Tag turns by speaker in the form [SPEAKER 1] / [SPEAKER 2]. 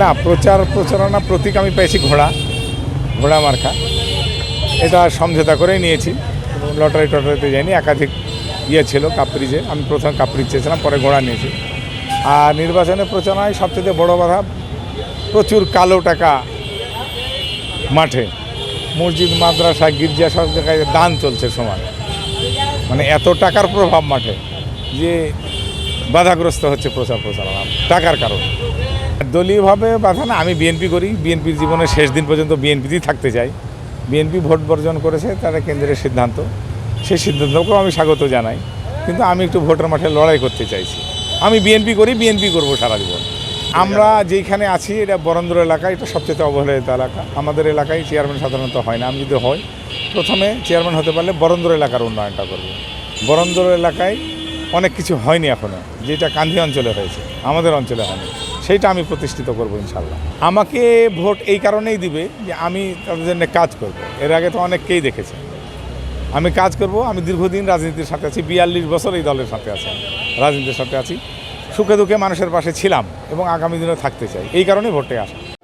[SPEAKER 1] না, প্রচার, প্রচারণা প্রতীক আমি পেয়েছি ঘোড়া ঘোড়া মার্কা। এটা সমঝোতা করেই নিয়েছি। লটারি টটারিতে যাইনি, একাধিক ইয়ে ছিল কাপ্রিজে আমি প্রথম কাপ্রিজ চেয়েছিলাম, পরে ঘোড়া নিয়েছি। আর নির্বাচনে প্রচারণায় সবচেয়ে বড় বাধা, প্রচুর কালো টাকা মাঠে। মসজিদ, মাদ্রাসা, গির্জা সব জায়গায় দান চলছে সমান। মানে এত টাকার প্রভাব মাঠে যে বাধাগ্রস্ত হচ্ছে প্রচার প্রচারণা, টাকার কারণে। দলীয়ভাবে বাধা না, আমি বিএনপি করি, বিএনপির জীবনের শেষ দিন পর্যন্ত বিএনপিতেই থাকতে চাই। বিএনপি ভোট বর্জন করেছে, তারা কেন্দ্রের সিদ্ধান্ত। সেই সিদ্ধান্তকেও আমি স্বাগত জানাই, কিন্তু আমি একটু ভোটের মাঠে লড়াই করতে চাইছি। আমি বিএনপি করি, বিএনপি করব সারা জীবন। আমরা যেইখানে আছি, এটা বরেন্দ্র এলাকা, এটা সবচেয়ে অবহেলিত এলাকা। আমাদের এলাকায় চেয়ারম্যান সাধারণত হয় না। আমি যদি হয়, প্রথমে চেয়ারম্যান হতে পারলে বরেন্দ্র এলাকার উন্নয়নটা করব। বরেন্দ্র এলাকায় অনেক কিছু হয়নি এখনও যেটা কান্ধি অঞ্চলে হয়েছে, আমাদের অঞ্চলে হয়নি। সেইটা আমি প্রতিষ্ঠিত করব ইনশাল্লাহ। আমাকে ভোট এই কারণেই দিবে যে আমি তাদের জন্য কাজ করব। এর আগে তো অনেককেই দেখেছে। আমি কাজ করব, আমি দীর্ঘদিন রাজনীতির সাথে আছি, বিয়াল্লিশ বছর এই দলের সাথে আছি রাজনীতির সাথে আছি। সুখে দুঃখে মানুষের পাশে ছিলাম এবং আগামী দিনে থাকতে চাই। এই কারণেই ভোটে আসা।